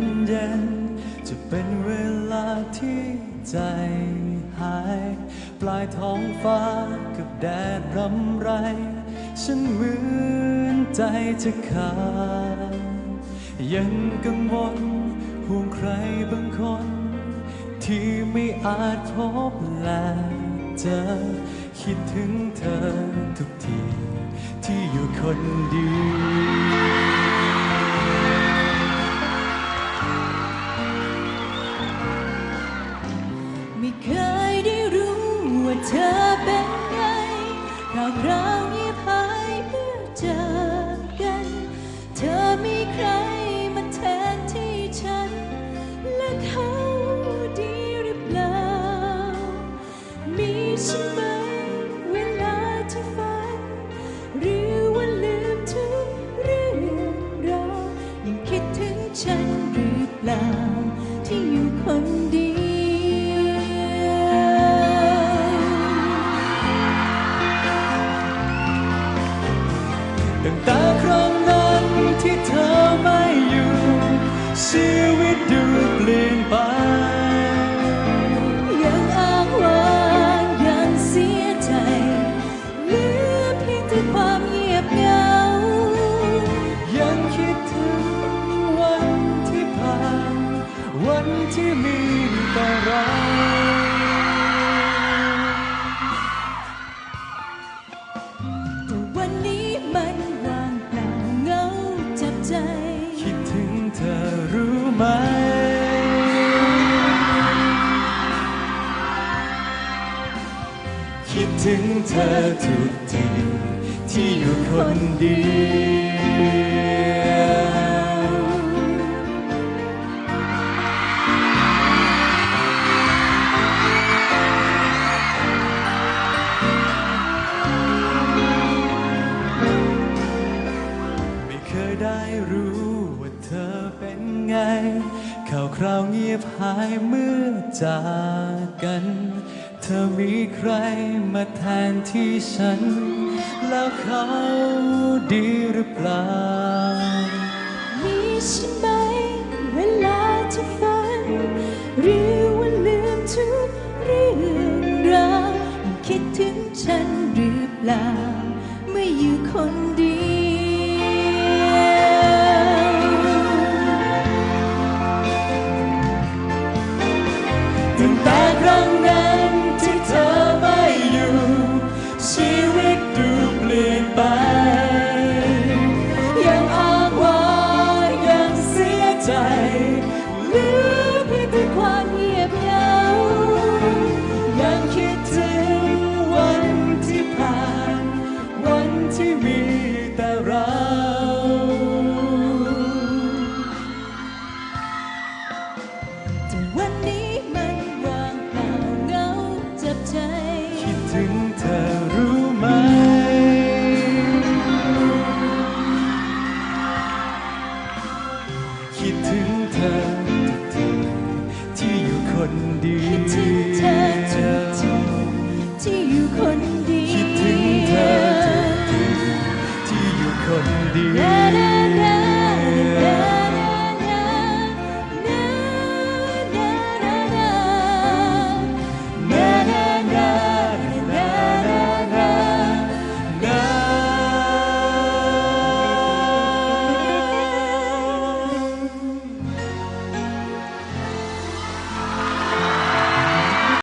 นเย็น จะเป็นเวลาที่ใจหาย ปลายท้องฟ้ากับแดดรำไร ฉันเหมือนใจจะขาด ยังกังวลห่วงใครบางคน ที่ไม่อาจพบและเจอ คิดถึงเธอทุกทีที่อยู่คนเดียว เธ ที่มีต่อเราแต่วันนี้มันว่างเปล่าเงาจับใจ คิดถึงเธอรู้ไหม คิดถึงเธอทุกทีที่อยู่คนเดียว ได้รู้ว่าเธอเป็นไง ข่าวคราวเงียบหายเมื่อจากกัน เธอมีใครมาแทนที่ฉัน แล้วเขาดีหรือเปล่า แต่วันนี้มันวางข่าเหงาเจ็บใจ คิดถึงเธอรู้ไหม คิดถึงเธอทุกที่อยู่คนเดียวคิดถึงเธอทุกที่อยู่คนเดียวคิดถึงเธอทุกที่อยู่คนเดียว